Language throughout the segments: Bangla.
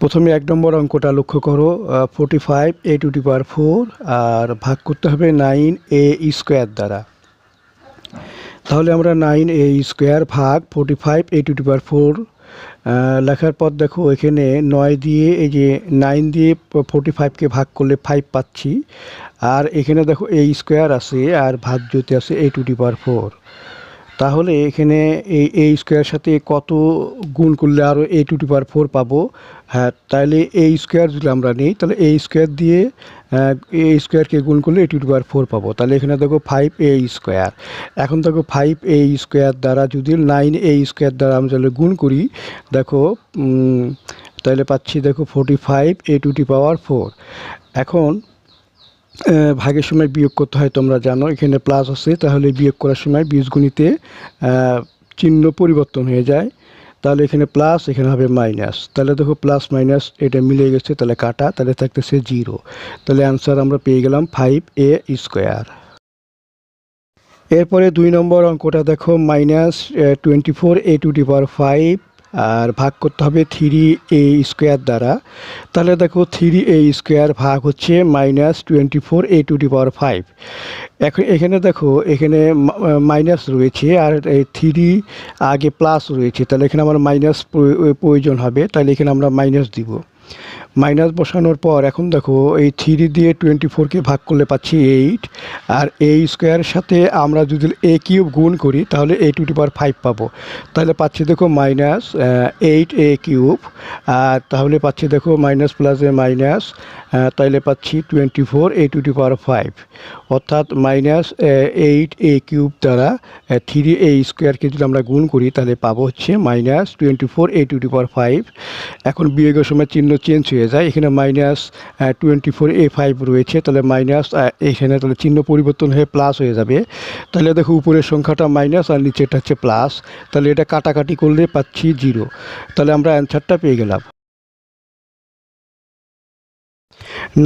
প্রথমে এক নম্বর অঙ্কটা লক্ষ্য করো forty five a to the power four আর ভাগ করতে হবে নাইন এ স্কোয়ার দ্বারা। তাহলে আমরা নাইন এ স্কোয়ার ভাগ forty five a to the power four লেখার পর দেখো এখানে নয় দিয়ে এই যে নাইন দিয়ে ফোর্টি ফাইভকে ভাগ করলে ফাইভ পাচ্ছি, আর এখানে দেখো এ স্কোয়ার আছে, আর ভাজ্যতে আছে a to the power four তাহলে এখানে এই এ স্কোয়ার সাথে কত গুণ করলে আরও A to the power four পাবো? হ্যাঁ তাহলে এই স্কোয়ার যদি আমরা নিই, তাহলে এই স্কোয়ার দিয়ে এ স্কোয়ারকে গুণ করলে A to the power four পাবো। তাহলে এখানে দেখো ফাইভ এ স্কোয়ার এখন দেখো ফাইভ এ স্কোয়ার দ্বারা যদি নাইন এ স্কোয়ার দ্বারা আমরা তাহলে গুণ করি, দেখো তাহলে পাচ্ছি দেখো forty five a to the power four এখন ভাগের সময় বিয়োগ করতে হয়, তোমরা জানো, এখানে প্লাস আছে, তাহলে বিয়োগ করার সময় বীজগণিতে চিহ্ন পরিবর্তন হয়ে যায়। তাহলে এখানে প্লাস এখানে হবে মাইনাস তাহলে দেখো প্লাস মাইনাস এটা মিলে গেছে, তাহলে কাটা, তাহলে থাকতেছে জিরো তাহলে অ্যান্সার আমরা পেয়ে গেলাম ফাইভ এ স্কোয়ার এরপরে দুই নম্বর অঙ্কটা দেখো minus twenty four a to the power five আর ভাগ করতে হবে থ্রি এ স্কোয়ার দ্বারা। তাহলে দেখো থ্রি এ স্কোয়ার ভাগ হচ্ছে minus twenty four a to the power five এখন এখানে দেখো, এখানে মাইনাস রয়েছে আর থ্রি আগে প্লাস রয়েছে। তাহলে এখানে আমার মাইনাস প্রয়োজন হবে, তাহলে এখানে আমরা মাইনাস দিব। মাইনাস বসানোর পর এখন দেখো এই থ্রি দিয়ে টোয়েন্টি ফোরকে ভাগ করলে পাচ্ছি এইট আর এই স্কোয়ারের সাথে আমরা যদি এ কিউব গুণ করি তাহলে এ টু পাওয়ার ফাইভ পাবো। তাহলে পাচ্ছি দেখো মাইনাস এইট এ কিউব আর তাহলে পাচ্ছি দেখো মাইনাস প্লাসে মাইনাস তাহলে পাচ্ছি twenty four a to power five অর্থাৎ মাইনাস এইট এ কিউব দ্বারা থ্রি এ স্কোয়ারকে যদি আমরা গুণ করি তাহলে পাবো হচ্ছে minus twenty four a to power five এখন বিয়োগের সময় চিহ্ন চেঞ্জ হয়ে যায়। এখানে minus twenty four a five রয়েছে। তাহলে মাইনাস এখানে তাহলে চিহ্ন পরিবর্তন হয়ে প্লাস হয়ে যাবে। তাহলে দেখো উপরের সংখ্যাটা মাইনাস আর নিচেরটা হচ্ছে প্লাস তাহলে এটা কাটাকাটি করলে পাচ্ছি জিরো তাহলে আমরা অ্যান্সারটা পেয়ে গেলাম।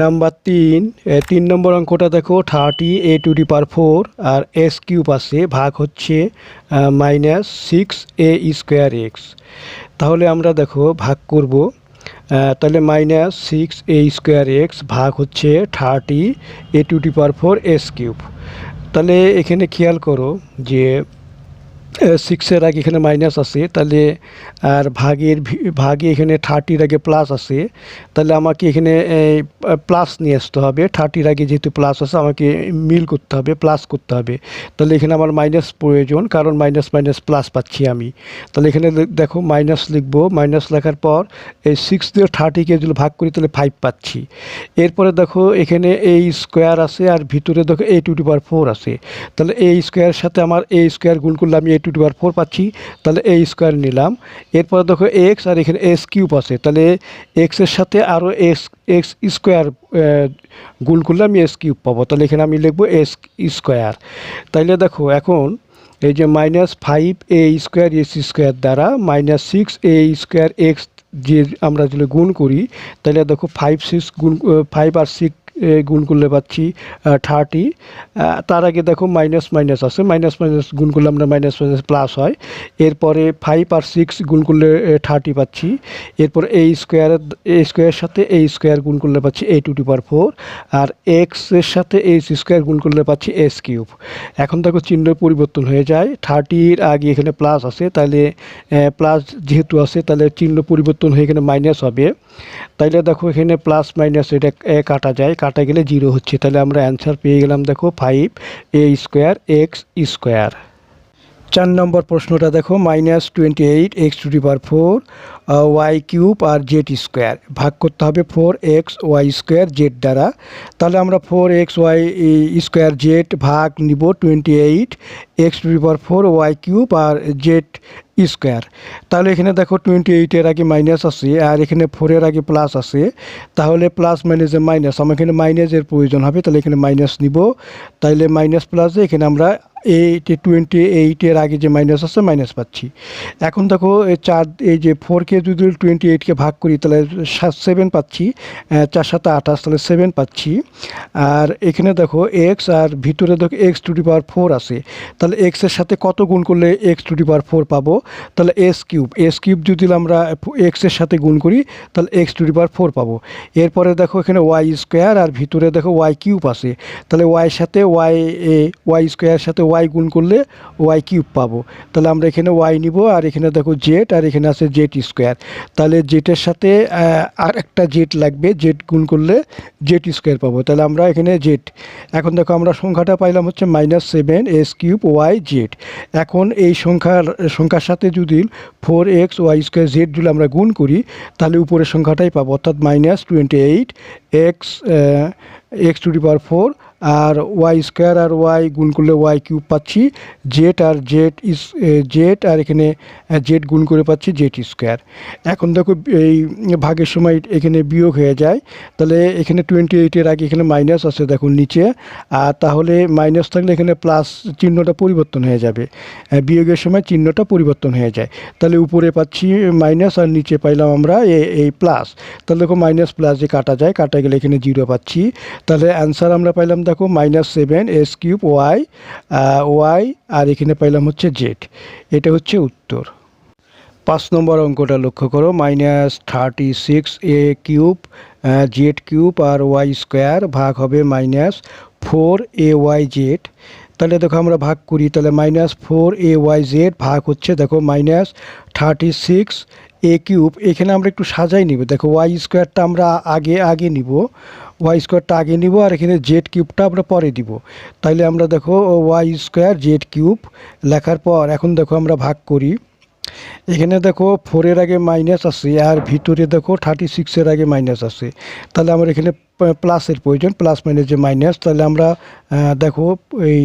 নাম্বার তিন তিন নম্বর অঙ্কটা দেখো thirty a to the power four R S cube আছে। ভাগ হচ্ছে minus six a square x তাহলে আমরা দেখো, ভাগ করব। তাহলে minus six a square x ভাগ হচ্ছে thirty a to the power four s cube তাহলে এখানে খেয়াল করো যে সিক্সের আগে এখানে মাইনাস আছে, তাহলে, আর ভাগের ভাগে এখানে থার্টির আগে প্লাস আছে, তাহলে আমাকে এখানে প্লাস নিয়ে আসতে হবে। থার্টির আগে যেহেতু প্লাস আছে, আমাকে মিল করতে হবে প্লাস করতে হবে। তাহলে এখানে আমার মাইনাস প্রয়োজন, কারণ মাইনাস মাইনাস প্লাস পাচ্ছি আমি। তাহলে এখানে দেখো মাইনাস লিখব মাইনাস লেখার পর, এই সিক্স দিয়ে থার্টিকে যদি ভাগ করি, তাহলে ফাইভ পাচ্ছি। এরপরে দেখো, এখানে এই স্কোয়ার আছে, আর ভিতরে দেখো এ টু পাওয়ার ফোর আছে। তাহলে এই স্কোয়ারের সাথে আমার এই স্কোয়ার গুণ করলে আমি a to to power four পাচ্ছি, তাহলে এই স্কোয়ার নিলাম। এরপর দেখো এক্স আর এখানে এস কিউব আছে, তাহলে এক্সের সাথে আরও এক্স এক্স স্কোয়ার গুল করলে আমি এস কিউব পাবো। তাহলে এখানে আমি লিখব এস স্কোয়ার তাইলে দেখো এখন এই যে minus five a square s square দ্বারা minus six a square x যে আমরা যদি গুণ করি, তাহলে দেখো ফাইভ সিক্স গুণ ফাইভ আর সিক্স গুণ করলে পাচ্ছি থার্টি তার আগে দেখো মাইনাস মাইনাস আছে। মাইনাস মাইনাস গুণ করলে আমরা মাইনাস মাইনাস প্লাস হয়। এরপরে ফাইভ আর সিক্স গুণ করলে থার্টি পাচ্ছি। এরপর এই স্কোয়ার এই স্কোয়ারের সাথে এই স্কোয়ার গুণ করলে পাচ্ছি এ টু টি পার ফোর আর এক্সের সাথে এইচ স্কোয়ার গুণ করলে পাচ্ছি এস কিউব এখন দেখো চিহ্ন পরিবর্তন হয়ে যায়। থার্টির আগে এখানে প্লাস আছে তাহলে প্লাস যেহেতু আছে তাহলে চিহ্ন পরিবর্তন হয়ে এখানে মাইনাস হবে। তাইলে দেখো এখানে প্লাস মাইনাস এটা কাটা যায়। কাটা গেলে জিরো হচ্ছে। তাহলে আমরা অ্যান্সার পেয়ে গেলাম দেখো five a square x square চার নম্বর প্রশ্নটা দেখো minus twenty eight x to power four y cube R Z square ভাগ করতে হবে four x y square z দ্বারা। তাহলে আমরা four x y square z ভাগ নিব twenty eight x to power four y cube R Z square তাহলে এখানে দেখো টোয়েন্টি এইটের আগে মাইনাস আছে আর এখানে ফোরের আগে প্লাস আছে। তাহলে প্লাস মাইনাসে মাইনাস আমার এখানে মাইনাসের প্রয়োজন হবে, তাহলে এখানে মাইনাস নিব। তাহলে মাইনাস প্লাসে এখানে আমরা এইট টোয়েন্টি এইটের আগে যে মাইনাস আছে মাইনাস পাচ্ছি। এখন দেখো চার, এই যে ফোরকে যদি টোয়েন্টি এইটকে ভাগ করি, তাহলে সেভেন পাচ্ছি চার সাথে আঠাশ তাহলে সেভেন পাচ্ছি। আর এখানে দেখো এক্স আর ভিতরে দেখো x to the power four আছে। তাহলে এক্সের সাথে কত গুণ করলে x to the power four পাবো? তাহলে এস কিউব এস কিউব যদি আমরা এক্সের সাথে গুণ করি, তাহলে x to the power four পাবো। এরপরে দেখো এখানে ওয়াই স্কোয়ার আর ভিতরে দেখো ওয়াই কিউব আছে। তাহলে ওয়াইয়ের সাথে ওয়াই ওয়াই স্কোয়ার সাথে ওয়াই গুণ করলে ওয়াই কিউব পাবো। তাহলে আমরা এখানে ওয়াই নিব আর এখানে দেখো জেড আর এখানে আছে জেড স্কোয়ার তাহলে জেটের সাথে আর একটা জেড লাগবে জেড গুণ করলে জেড স্কোয়ার পাবো। তাহলে আমরা এখানে জেড এখন দেখো আমরা সংখ্যাটা পাইলাম হচ্ছে minus seven s cube y z এখন এই সংখ্যার সংখ্যার সাথে যদি four x y square z যদি আমরা গুণ করি, তাহলে উপরের সংখ্যাটাই পাবো। অর্থাৎ minus twenty eight x x to the power four R Y square আর ওয়াই গুণ করলে ওয়াই কিউব পাচ্ছি। জেড আর জেড ইস জেড আর এখানে জেড গুণ করে পাচ্ছি জেড স্কোয়ার এখন দেখো এই ভাগের সময় এখানে বিয়োগ হয়ে যায়। তাহলে এখানে টোয়েন্টি এইটের আগে এখানে মাইনাস আছে দেখুন নিচে। আর তাহলে মাইনাস থাকলে এখানে প্লাস চিহ্নটা পরিবর্তন হয়ে যাবে। বিয়োগের সময় চিহ্নটা পরিবর্তন হয়ে যায়। তাহলে উপরে পাচ্ছি মাইনাস আর নিচে পাইলাম আমরা এই প্লাস তাহলে দেখো মাইনাস প্লাস যে কাটা যায়। কাটা গেলে এখানে জিরো পাচ্ছি। তাহলে অ্যান্সার আমরা পাইলাম দেখো minus seven s cube y y আর এখানে পাইলাম হচ্ছে জেড এটা হচ্ছে উত্তর। পাঁচ নম্বর অঙ্কটা লক্ষ্য করো minus thirty six a cube z cube R Y square ভাগ হবে minus four a y z তাহলে দেখো আমরা ভাগ করি, তাহলে minus four a y z ভাগ হচ্ছে, দেখো minus thirty six a cube এখানে আমরা একটু সাজাই নিব। দেখো ওয়াই স্কোয়ারটা আমরা আগে আগে নিব। ওয়াই স্কোয়ারটা আগে নিব, আর এখানে জেড কিউবটা আমরা পরে দিব। তাইলে আমরা দেখো ওয়াই স্কোয়ার জেড কিউব লেখার পর এখন দেখো আমরা ভাগ করি। এখানে দেখো ফোরের আগে মাইনাস আছে আর ভিতরে দেখো থার্টি সিক্সের আগে মাইনাস আছে। তাহলে আমার এখানে প্লাসের প্রয়োজন প্লাস মাইনাস যে মাইনাস তাহলে আমরা দেখো এই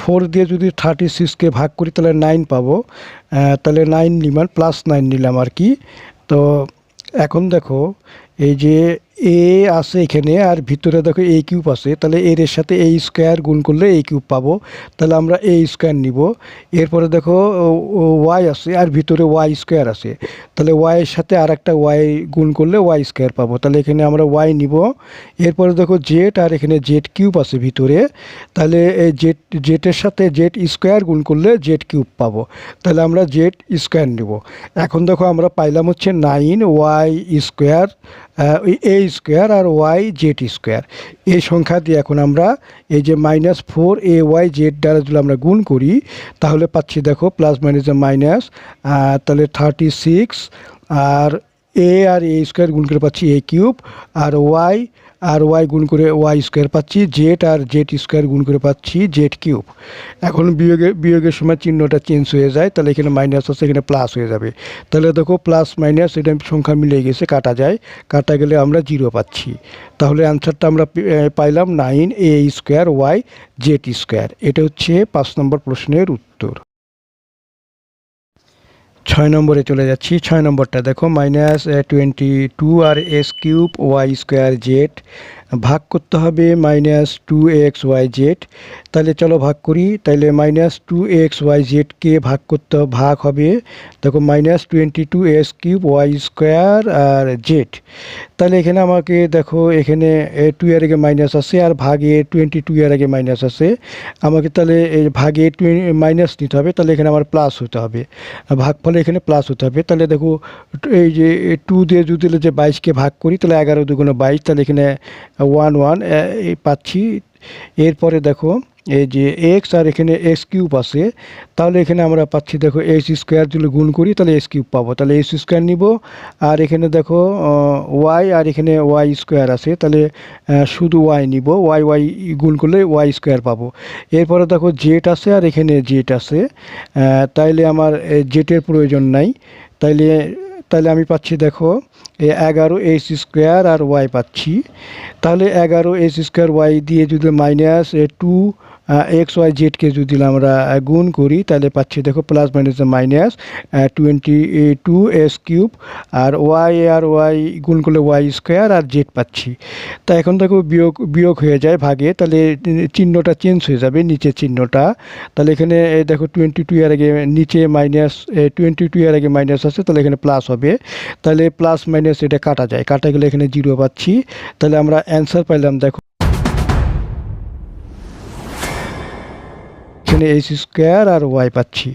ফোর দিয়ে যদি থার্টি সিক্সকে ভাগ করি, তাহলে নাইন পাবো। তাহলে নাইন নিলাম প্লাস নাইন নিলাম আর কি। তো এখন দেখো এই যে এ আছে এখানে আর ভিতরে দেখো এ কিউব আছে। তাহলে এর সাথে এই স্কোয়ার গুণ করলে এই কিউব পাবো। তাহলে আমরা এই স্কোয়ার নিব। এরপরে দেখো ওয়াই আছে আর ভিতরে ওয়াই স্কোয়ার আছে। তাহলে ওয়াইয়ের সাথে আর একটা ওয়াই গুণ করলে ওয়াই স্কোয়ার পাবো। তাহলে এখানে আমরা ওয়াই নিব। এরপরে দেখো জেড আর এখানে জেড কিউব আছে ভিতরে। তাহলে এই জেড জেটের সাথে জেড স্কোয়ার গুণ করলে জেড কিউব পাবো। তাহলে আমরা জেড স্কোয়ার নিব। এখন দেখো আমরা পাইলাম হচ্ছে nine y square a square R Y Z square এই সংখ্যা দিয়ে এখন আমরা এই যে minus four a y z দ্বারা যদি আমরা গুণ করি, তাহলে পাচ্ছি দেখো প্লাস মাইনাস মাইনাস তাহলে থার্টি সিক্স আর এ আর এ স্কোয়ার গুণ করে পাচ্ছি এ কিউব আর ওয়াই আর ওয়াই গুণ করে ওয়াই স্কোয়ার পাচ্ছি জেড আর জেড স্কোয়ার গুণ করে পাচ্ছি জেড কিউব এখন বিয়োগে, বিয়োগের সময় চিহ্নটা চেঞ্জ হয়ে যায়, তাহলে এখানে মাইনাস আছে, এখানে প্লাস হয়ে যাবে। তাহলে দেখো প্লাস মাইনাস এটা সংখ্যা মিলে গেছে, কাটা যায়। কাটা গেলে আমরা জিরো পাচ্ছি। তাহলে অ্যান্সারটা আমরা পাইলাম nine a square y z square এটা হচ্ছে পাঁচ নম্বর প্রশ্নের উত্তর। ছয় নম্বরে চলে যাচ্ছি। ছয় নম্বরটা দেখো মাইনাস টোয়েন্টি টু আর s cube y square z ভাগ করতে হবে minus two x y z তাহলে চলো ভাগ করি। তাহলে মাইনাস টু এক্স ওয়াই জেডকে ভাগ করতে ভাগ হবে। দেখো minus twenty two s cube y square আর জেড তাহলে এখানে আমাকে দেখো এখানে টু এর আগে মাইনাস আছে আর ভাগে টোয়েন্টি টু এর আগে মাইনাস আছে। আমাকে তাহলে ভাগে মাইনাস নিতে হবে। তাহলে এখানে আমার প্লাস হতে হবে। ভাগ ফলে এখানে প্লাস হতে হবে। তাহলে দেখো এই যে টু দিয়ে যদি যে বাইশকে ভাগ করি তাহলে এগারো দুগুণে বাইশ তাহলে এখানে ওয়ান ওয়ান পাচ্ছি। এরপরে দেখো এই যে এক্স আর এখানে এক্স কিউব আছে, তাহলে এখানে আমরা পাচ্ছি, দেখো এস স্কোয়ার যদি গুণ করি, তাহলে এস কিউব পাবো। তাহলে এস স্কোয়ার নিব, আর এখানে দেখো ওয়াই আর এখানে ওয়াই স্কোয়ার আছে, তাহলে শুধু ওয়াই নিব ওয়াই ওয়াই গুণ করলে ওয়াই স্কোয়ার পাবো। এরপরে দেখো জেট আছে আর এখানে জেট আছে তাইলে আমার জেটের প্রয়োজন নাই। তাইলে তাহলে আমি পাচ্ছি, দেখো এগারো এইচ স্কোয়ার আর ওয়াই পাচ্ছি। তাহলে এগারো এইচ স্কোয়ার ওয়াই দিয়ে যদি মাইনাস টু এক্স ওয়াই জেডকে যদি আমরা গুণ করি, তাহলে পাচ্ছি দেখো plus minus minus twenty two s cube আর ওয়াই আর ওয়াই গুণ করলে ওয়াই স্কোয়ার আর জেড পাচ্ছি। তা এখন দেখো বিয়োগ বিয়োগ হয়ে যায় ভাগে, তাহলে চিহ্নটা চেঞ্জ হয়ে যাবে নিচের চিহ্নটা। তাহলে এখানে দেখো টোয়েন্টি টু এর আগে নিচে মাইনাস টোয়েন্টি টু এর আগে মাইনাস আছে, তাহলে এখানে প্লাস হবে। তাহলে প্লাস মাইনাস এটা কাটা যায়, কাটা গেলে এখানে জিরো পাচ্ছি। তাহলে আমরা অ্যান্সার পাইলাম, দেখো এখানে এইচ স্কোয়ার আর ওয়াই পাচ্ছি।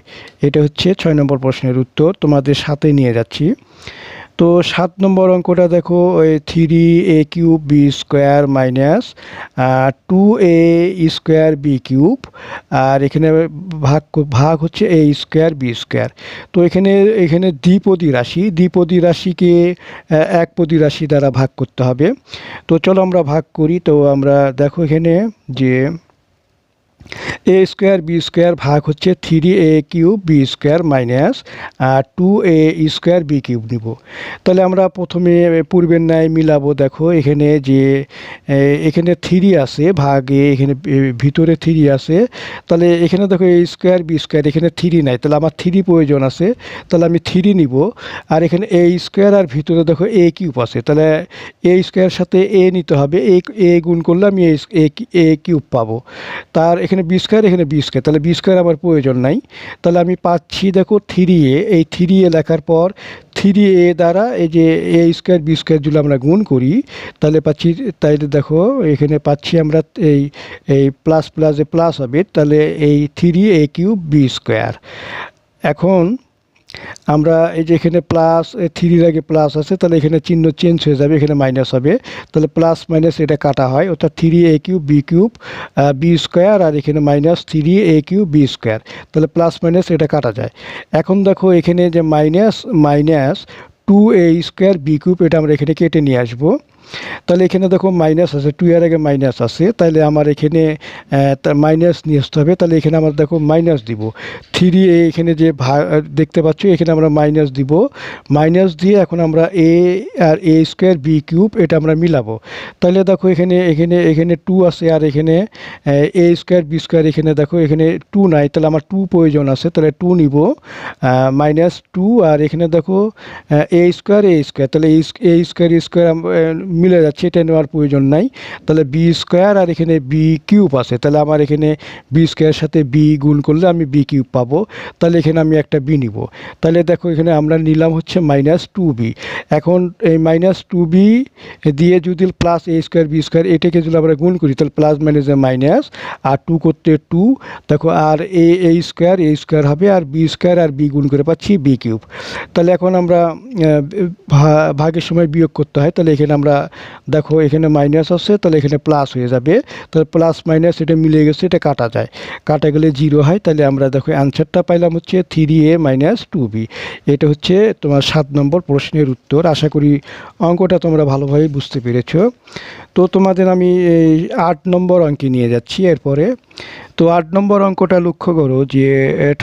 এটা হচ্ছে ছয় নম্বর প্রশ্নের উত্তর, তোমাদের সাথে নিয়ে যাচ্ছি। তো সাত নম্বর অঙ্কটা দেখো, ওই three a cube b square minus two a square b cube আর এখানে ভাগ ভাগ হচ্ছে এ স্কোয়ার বি স্কোয়ার তো এখানে এখানে দ্বিপদী রাশি, দ্বিপদী রাশিকে একপদী রাশি দ্বারা ভাগ করতে হবে। তো চলো আমরা ভাগ করি। তো আমরা দেখো এখানে যে এ স্কোয়ার বি স্কোয়ার ভাগ হচ্ছে three a cube b square minus two a square b cube নিব। তাহলে আমরা প্রথমে পূর্বের ন্যায় মিলাবো। দেখো, এখানে যে এখানে থ্রি আছে, ভাগে এখানে ভিতরে থ্রি আছে। তাহলে এখানে দেখো এ স্কোয়ার বি স্কোয়ার এখানে থ্রি নাই। তাহলে আমার থ্রি প্রয়োজন আছে। তাহলে আমি থ্রি নিব। আর এখানে এ স্কোয়ার আর ভিতরে দেখো এ কিউব আছে। তাহলে এ স্কোয়ার সাথে এ নিতে হবে। এ গুণ করলে আমি এ কিউব পাবো। তার এখানে বি স্কোয়ার এখানে বি স্কোয়ার তাহলে বি স্কোয়ার আমার প্রয়োজন নাই। তাহলে আমি পাচ্ছি, দেখো থ্রি এ এই থ্রি এ লেখার পর থ্রি এ দ্বারা এই যে এ স্কোয়ার বি স্কোয়ার যদি আমরা গুণ করি, তাহলে পাচ্ছি তাইলে দেখো, এখানে পাচ্ছি আমরা এই এই প্লাস প্লাসে প্লাস হবে। তাহলে এই three a cube b square এখন আমরা এই যে এখানে প্লাস থ্রির আগে প্লাস আছে, তাহলে এখানে চিহ্ন চেঞ্জ হয়ে যাবে, এখানে মাইনাস হবে। তাহলে প্লাস মাইনাস এটা কাটা হয়, অর্থাৎ three a cube b cube b square আর এখানে minus three a cube b square তাহলে প্লাস মাইনাস এটা কাটা যায়। এখন দেখো এখানে যে minus minus two a square b cube এটা আমরা এখানে কেটে নিয়ে আসব। তাহলে এখানে দেখো মাইনাস আছে টু এর আগে মাইনাস আছে, তাহলে আমার এখানে মাইনাস নিয়ে আসতে হবে, তাহলে এখানে আমার দেখো মাইনাস দিব। থ্রি এখানে যে দেখতে পাচ্ছ, এখানে আমরা মাইনাস দিব। মাইনাস দিয়ে এখন আমরা এ আর এ স্কোয়ার বি কিউব এটা আমরা মিলাবো। তাহলে দেখো এখানে এখানে এখানে টু আছে আর এখানে এ স্কোয়ার বি স্কোয়ার এখানে দেখো, এখানে টু নাই, তাহলে আমার টু প্রয়োজন আছে, তাহলে টু নিব। মাইনাস টু আর এখানে দেখো এ স্কোয়ার এ স্কোয়ার তাহলে এ স্কোয়ার স্কোয়ার মিলে যাচ্ছে, এটা নেওয়ার প্রয়োজন নাই। তাহলে বি স্কোয়ার আর এখানে বি কিউব আছে। তাহলে আমার এখানে বি স্কোয়ারের সাথে বি গুণ করলে আমি বি কিউব পাবো। তাহলে এখানে আমি একটা বি নিব। তাহলে দেখো এখানে আমরা নিলাম হচ্ছে মাইনাস টু বি এখন এই মাইনাস টু বি দিয়ে যদি plus a square b square এটাকে যদি আমরা গুণ করি, তাহলে প্লাস মাইনাসে মাইনাস আর টু করতে টু দেখো আর a a square a square হবে, আর বি স্কোয়ার আর বি গুণ করে পাচ্ছি বি কিউব তাহলে এখন আমরা ভাগের সময় বিয়োগ করতে হয়। তাহলে এখানে আমরা দেখো, এখানে মাইনাস আছে, তাহলে এখানে প্লাস হয়ে যাবে। তাহলে প্লাস মাইনাস এটা মিলে গেছে, এটা কাটা যায়। কাটা গেলে জিরো হয়, তাহলে আমরা দেখো অ্যান্সারটা পাইলাম হচ্ছে three a minus two b এটা হচ্ছে তোমার সাত নম্বর প্রশ্নের উত্তর। আশা করি অঙ্কটা তোমরা ভালোভাবে বুঝতে পেরেছ। তো তোমাদের আমি এই আট নম্বর অঙ্কে নিয়ে যাচ্ছি এরপরে। তো আট নম্বর অঙ্কটা লক্ষ্য করো যে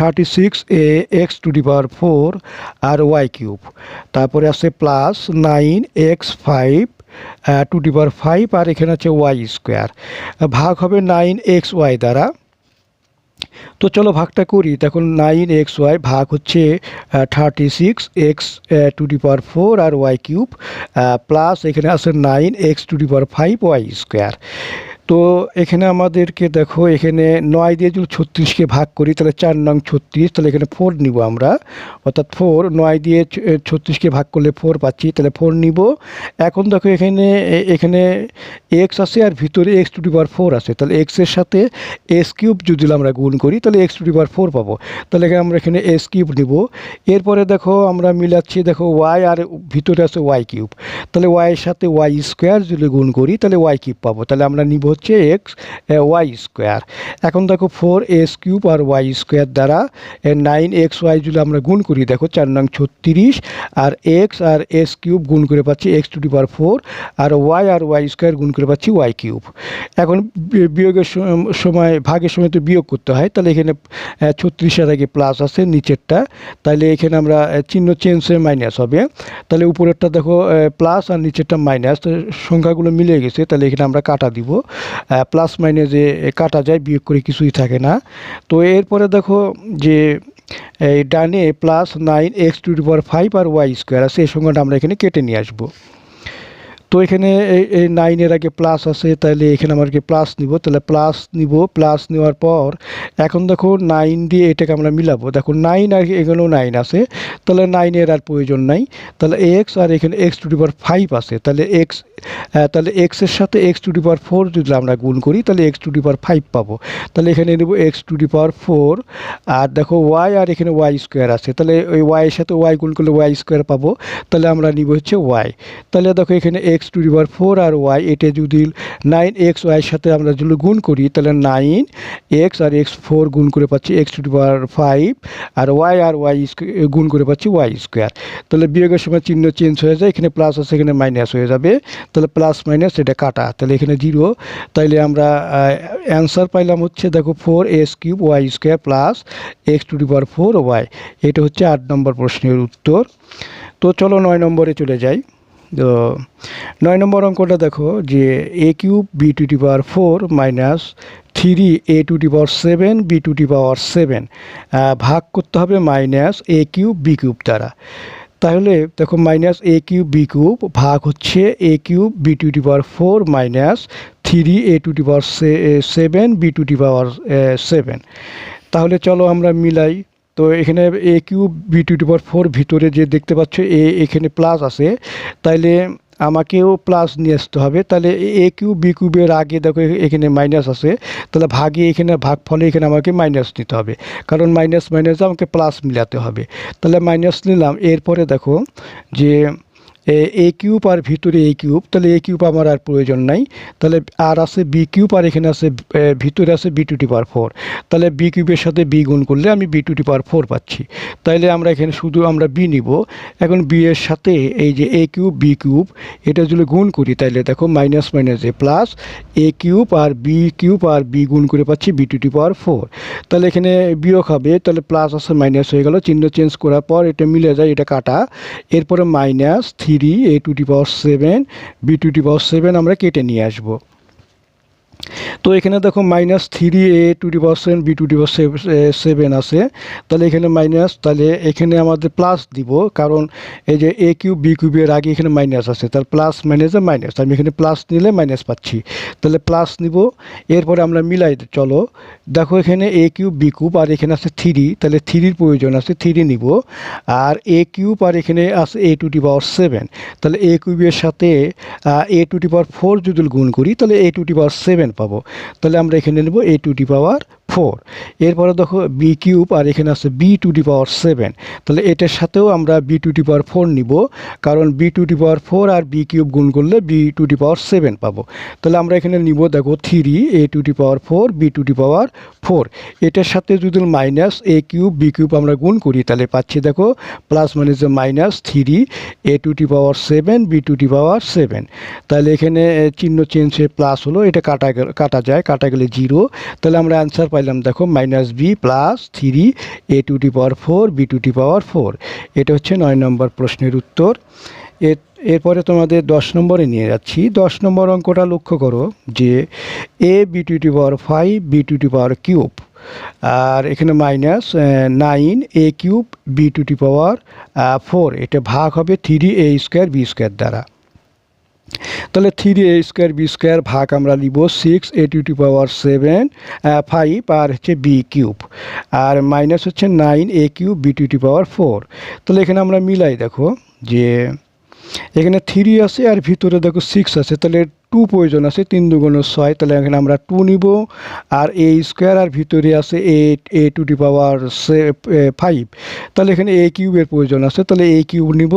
thirty six a x to the four R y cube তারপরে আছে plus nine x five to the power five আর এখানে আছে ওয়াই স্কোয়ার ভাগ হবে নাইন এক্স ওয়াই দ্বারা। তো চলো ভাগটা করি। দেখুন নাইন এক্স ওয়াই ভাগ হচ্ছে thirty six x to the power four R y cube plus এখানে আছে nine x to the power five y square তো এখানে আমাদেরকে দেখো, এখানে নয় দিয়ে যদি ছত্রিশকে ভাগ করি, তাহলে চার নং ছত্রিশ, তাহলে এখানে ফোর নিব আমরা। অর্থাৎ ফোর নয় দিয়ে ছত্রিশকে ভাগ করলে ফোর পাচ্ছি, তাহলে ফোর নিব। এখন দেখো এখানে এখানে এক্স আছে আর ভিতরে x to the power four আছে। তাহলে এক্সের সাথে এস কিউব যদি আমরা গুণ করি, তাহলে x to the power four পাবো। তাহলে এখানে আমরা এখানে এস কিউব নিব। এরপরে দেখো আমরা মিলাচ্ছি, দেখো ওয়াই আর ভিতরে আছে ওয়াই কিউব। তাহলে ওয়াইয়ের সাথে ওয়াই স্কোয়ার যদি গুণ করি, তাহলে ওয়াই কিউব পাবো। তাহলে আমরা নিব হচ্ছে এক্স ওয়াই স্কোয়ার এখন দেখো ফোর এস কিউব আর ওয়াই স্কোয়ার দ্বারা নাইন এক্স ওয়াই যদি আমরা গুণ করি, দেখো চার নং ছত্রিশ, আর এক্স আর এস কিউব গুণ করে পাচ্ছি এক্স টু পাওয়ার ফোর আর ওয়াই আর ওয়াই স্কোয়ার গুণ করে পাচ্ছি ওয়াই কিউব এখন বিয়োগের সময়, ভাগের সময় তো বিয়োগ করতে হয়, তাহলে এখানে ছত্রিশের আগে প্লাস আছে, নিচেরটা। তাহলে এখানে আমরা চিহ্ন চেঞ্জ হয়ে মাইনাস হবে। তাহলে উপরেরটা দেখো প্লাস আর নিচেরটা মাইনাস সংখ্যাগুলো মিলে গেছে, তাহলে এখানে আমরা কাটা দিব। প্লাস মাইনে যে কাটা যায়, বিয়োগ করে কিছুই থাকে না। তো এরপরে দেখো যে, এই ডানে plus nine x to power five R Y square আছে এই সংখ্যাটা আমরা এখানে কেটে নিয়ে আসব। তো এখানে এই- নাইনের আগে প্লাস আছে তাহলে এখানে আমার কি প্লাস নিব। তাহলে প্লাস নিব প্লাস নেওয়ার পর এখন দেখো নাইন দিয়ে এটাকে আমরা মিলাবো। দেখো নাইন আর এখানেও নাইন আছে তাহলে নাইনের আর প্রয়োজন নাই। তাহলে এক্স আর এখানে এক্স টু ডিপার ফাইভ আছে। তাহলে এক্স তাহলে এক্সের সাথে এক্স টু ডিপার ফোর যদি আমরা গুণ করি তাহলে এক্স টু ডিপার ফাইভ পাবো। তাহলে এখানে নেব x to the power four আর দেখো ওয়াই আর এখানে ওয়াই স্কোয়ার আছে। তাহলে ওই ওয়াইয়ের সাথে ওয়াই গুণ করলে ওয়াই স্কোয়ার পাবো। তাহলে আমরা নিব হচ্ছে ওয়াই তাহলে দেখো এখানে x to the power four R y এটা যদি নাইন এক্স ওয়াইয়ের সাথে আমরা যদি গুণ করি, তাহলে নাইন এক্স আর এক্স ফোর গুণ করে পাচ্ছি x to the power five R Y আর ওয়াই গুণ করে পাচ্ছি ওয়াই স্কোয়ার তাহলে বিয়োগের সময় চিহ্ন চেঞ্জ হয়ে যায়, এখানে প্লাস আছে, এখানে মাইনাস হয়ে যাবে। তাহলে প্লাস মাইনাস এটা কাটা, তাহলে এখানে জিরো তাইলে আমরা অ্যান্সার পাইলাম হচ্ছে, দেখো four s cube y square plus x to the power four y এটা হচ্ছে আট নম্বর প্রশ্নের উত্তর। তো চলো নয় নম্বরে চলে যাই। তো নয় নম্বর অঙ্কটা দেখো যে a cube b to the power four minus three a to the power seven b to the power seven ভাগ করতে হবে minus a cube b cube দ্বারা। তাহলে দেখো minus a cube b cube ভাগ হচ্ছে a cube b to the power four minus three a to the power seven b to the power seven তাহলে চলো আমরা মিলাই তো এখানে a q b to to four ভিতরে যে দেখতে পাচ্ছ, এ এখানে প্লাস আছে। তাইলে আমাকেও প্লাস নিয়ে আসতে হবে। তাহলে এ কিউ বি কিউবের আগে দেখো এখানে মাইনাস আছে। তাহলে ভাগে এখানে ভাগ ফলে এখানে আমাকে মাইনাস নিতে হবে। কারণ মাইনাস মাইনাস আমাকে প্লাস মিলাতে হবে। তাহলে মাইনাস নিলাম। এরপরে দেখো যে এ- কিউব আর ভিতরে এ কিউব তাহলে এ কিউব আমার আর প্রয়োজন নাই। তাহলে আর আছে বি কিউব আর এখানে আছে ভিতরে আছে b to the power four তাহলে বি কিউবের সাথে বি গুণ করলে আমি b to the power four পাচ্ছি। তাইলে আমরা এখানে শুধু আমরা বি নিব। এখন বি এর সাথে এই যে এ কিউব বি কিউব এটা যদি গুণ করি, তাইলে দেখো minus minus a plus a cube R b cube আর বি গুণ করে পাচ্ছি b to the power four তাহলে এখানে বিয়োগ হবে, তাহলে প্লাস আছে মাইনাস হয়ে গেল। চিহ্ন চেঞ্জ করার পর এটা মিলে যায়, এটা কাটা। এরপরে minus three a to the power seven b to the power seven আমরা কেটে নিয়ে আসব। তো এখানে দেখো minus three a to the percent b to the seven আছে। তাহলে এখানে মাইনাস তাহলে এখানে আমাদের প্লাস দিব, কারণ এই যে এ কিউব বি কিউবের আগে এখানে মাইনাস আছে। তাহলে প্লাস মাইনাসে মাইনাস আমি এখানে প্লাস নিলে মাইনাস পাচ্ছি। তাহলে প্লাস নিব, এরপরে আমরা মিলাই চলো। দেখো এখানে এ কিউব বি কিউব আর এখানে আছে থ্রি তাহলে থ্রির প্রয়োজন আছে থ্রি নিব। আর এ কিউব আর এখানে আছে a to the power seven তাহলে এ কিউবের সাথে a to the power four যদি গুণ করি, তাহলে a to the power seven পাবো। তাহলে আমরা এখানে নেব a to the power four এরপরে দেখো বি কিউব আর এখানে আছে b to the power seven তাহলে এটার সাথেও আমরা b to the power four নিব, কারণ b to the power four R b cube গুণ করলে b to the power seven পাবো। তাহলে আমরা এখানে নিব দেখো three a to the power four b to the power four এটার সাথে যদি minus a cube b cube আমরা গুণ করি, তাহলে পাচ্ছি দেখো plus minus minus three a to the power seven b to the power seven তাহলে এখানে চিহ্ন চেঞ্জ প্লাস হলো, এটা কাটা কাটা যায়, কাটা গেলে জিরো তাহলে আমরা অ্যান্সার পাইলাম, দেখো minus b plus three a to the power four b to the power four এটা হচ্ছে নয় নম্বর প্রশ্নের উত্তর। এর এরপরে তোমাদের দশ নম্বরে নিয়ে যাচ্ছি। দশ নম্বর অঙ্কটা লক্ষ্য করো যে a b to the power five b to the power cube আর এখানে minus nine a cube b to the power four এটা ভাগ হবে three a square b square দ্বারা। তাহলে three a square b square ভাগ আমরা নিব six a to to power seven five আর হচ্ছে বি কিউব আর মাইনাস হচ্ছে nine a cube b to to power four তাহলে এখানে আমরা মিলাই দেখো যে এখানে থ্রি আছে আর ভিতরে দেখো সিক্স আছে, তাহলে টু প্রয়োজন আছে, তিন দুগুণ ছয়, তাহলে এখানে আমরা টু নিব। আর এ স্কোয়ার আর ভিতরে আছে a a to the power five তাহলে এখানে এ কিউবের প্রয়োজন আছে, তাহলে এ কিউব নিব।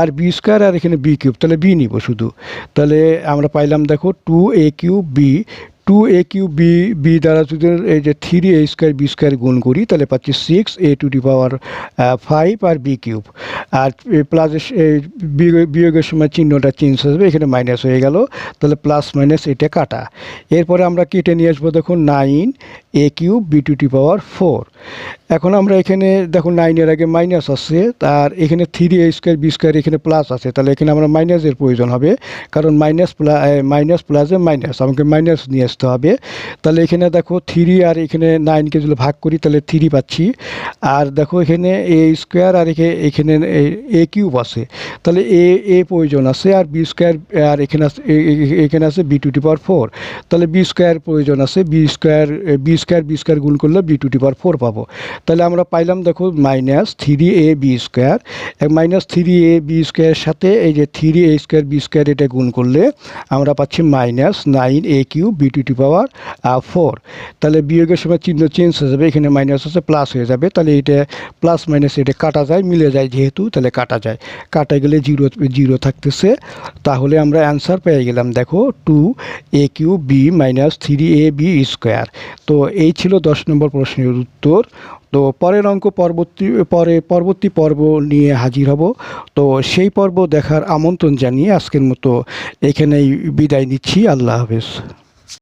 আর বি স্কোয়ার আর এখানে বি কিউব তাহলে বি নিব শুধু। তাহলে আমরা পাইলাম দেখো two a cube b two a cube b b দ্বারা যদি এই যে three a square b square গুণ করি, তাহলে পাচ্ছি six a to the power five R b cube আর প্লাস বিয়োগের সময় চিহ্নটা চেঞ্জ আসবে, এখানে মাইনাস হয়ে গেল, তাহলে প্লাস মাইনাস এটা কাটা। এরপরে আমরা কেটে নিয়ে আসব, দেখুন nine a cube b to the power four এখন আমরা এখানে, দেখুন নাইনের আগে মাইনাস আছে আর এখানে three a square b square এখানে প্লাস আছে, তাহলে এখানে আমরা মাইনাসের প্রয়োজন হবে, কারণ মাইনাস প্লাস মাইনাস প্লাসে মাইনাস আমাকে মাইনাস নিয়ে হবে। তাহলে এখানে দেখো থ্রি আর এখানে নাইনকে যদি ভাগ করি, তাহলে থ্রি পাচ্ছি। আর দেখো এখানে এ স্কোয়ার আর এখানে এখানে এ কিউব আছে। তাহলে এ এ প্রয়োজন আছে আর বি স্কোয়ার আর এখানে আছে এখানে আছে b to the power four তাহলে বি স্কোয়ার প্রয়োজন আছে b square b square b square গুণ করলে b to the power four পাবো। তাহলে আমরা পাইলাম দেখো minus three a b square minus three a b স্কোয়ারের সাথে এই যে three a square b square এটা গুণ করলে আমরা পাচ্ছি minus nine a cube b to the power four তাহলে বিয়োগের সময় চিহ্ন চেঞ্জ হয়ে যাবে, এখানে মাইনাস হচ্ছে প্লাস হয়ে যাবে। তাহলে এটা প্লাস মাইনাস এটা কাটা যায়, মিলে যায় যেহেতু, তাহলে কাটা যায়। কাটা গেলে জিরো জিরো থাকতেছে। তাহলে আমরা অ্যান্সার পেয়ে গেলাম, দেখো two a cube b minus three a b square তো এই ছিল দশ নম্বর প্রশ্নের উত্তর। তো পরের অঙ্ক পরবর্তী, পরে পরবর্তী পর্ব নিয়ে হাজির হব। তো সেই পর্ব দেখার আমন্ত্রণ জানিয়ে আজকের মতো এখানেই বিদায় নিচ্ছি। আল্লাহ হাফেজ।